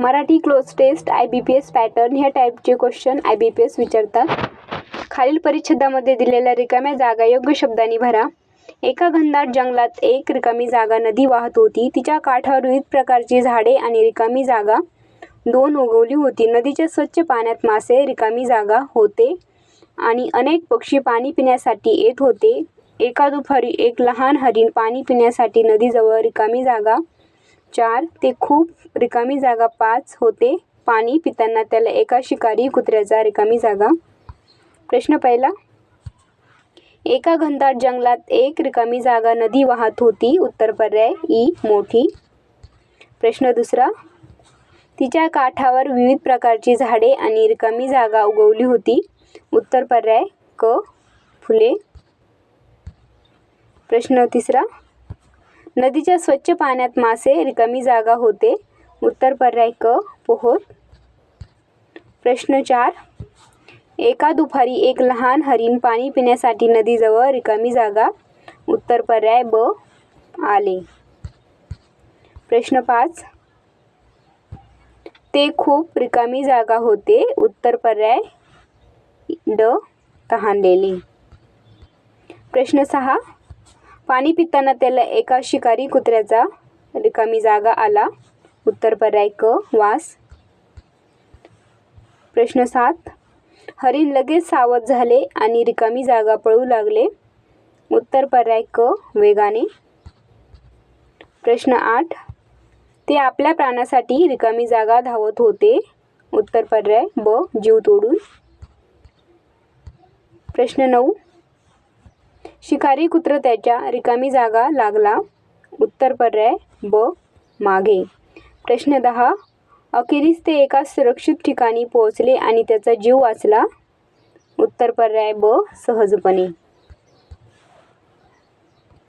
Marathi cloze test I B P S pattern ह्या टाईपचे question I B P S विचारतात. खालील परिच्छेदामध्ये दिलेल्या रिकाम्या जागा योग्य शब्दांनी भरा. एका घनदाट जंगलात एक रिकामी जागा नदी वाहत होती. तिच्या काठावर विविध प्रकारची झाडे आणि रिकामी जागा. दोन उगवली होती. नदीच्या स्वच्छ पाण्यात मासे रिकामी जागा होते आणि अनेक पक्षी पाणी पिण्यासाठी येत होते. एका दुपारी एक लहान हरिण पाणी पिण्यासाठी नदीजवळ रिकामी जागा चार ते खूप रिकामी जागा पाच होते. पाणी पिताना त्याला एका शिकारी कुत्र्याचा रिकामी जागा. प्रश्न पहिला. एका घनदाट जंगलात एक रिकामी जागा नदी वाहत होती. उत्तर पर्याय ई मोठी. प्रश्न दुसरा. तिच्या काठावर विविध प्रकारची झाडे आणि रिकामी जागा उगवली होती. उत्तर पर्याय क फुले. प्रश्न तिसरा. नदीच्या स्वच्छ पाण्यात मासे रिकामी जागा होते. उत्तर पर्याय क पोहत. प्रश्न चार. एका दुपारी एक लहान हरिण पाणी पिण्यासाठी नदीजवळ रिकामी जागा. उत्तर पर्याय ब आले. प्रश्न पाच. ते खूप रिकामी जागा होते. उत्तर पर्याय ड तहानलेले. प्रश्न सहा. पाणी पिताना त्याला एका शिकारी कुत्र्याचा रिकामी जागा आला. उत्तर पर्याय क वास. प्रश्न सात. हरिण लगेच सावध झाले आणि रिकामी जागा पळू लागले. उत्तर पर्याय क वेगाने. प्रश्न आठ. ते आपल्या प्राणासाठी रिकामी जागा धावत होते. उत्तर पर्याय ब जीव तोडून. प्रश्न नऊ. शिकारी कुत्र त्याच्या रिकामी जागा लागला. उत्तर पर्याय ब. मागे. प्रश्न दहा. अखेरीस ते एका सुरक्षित ठिकाणी पोहोचले आणि त्याचा जीव वाचला. उत्तर पर्याय ब. सहजपणे.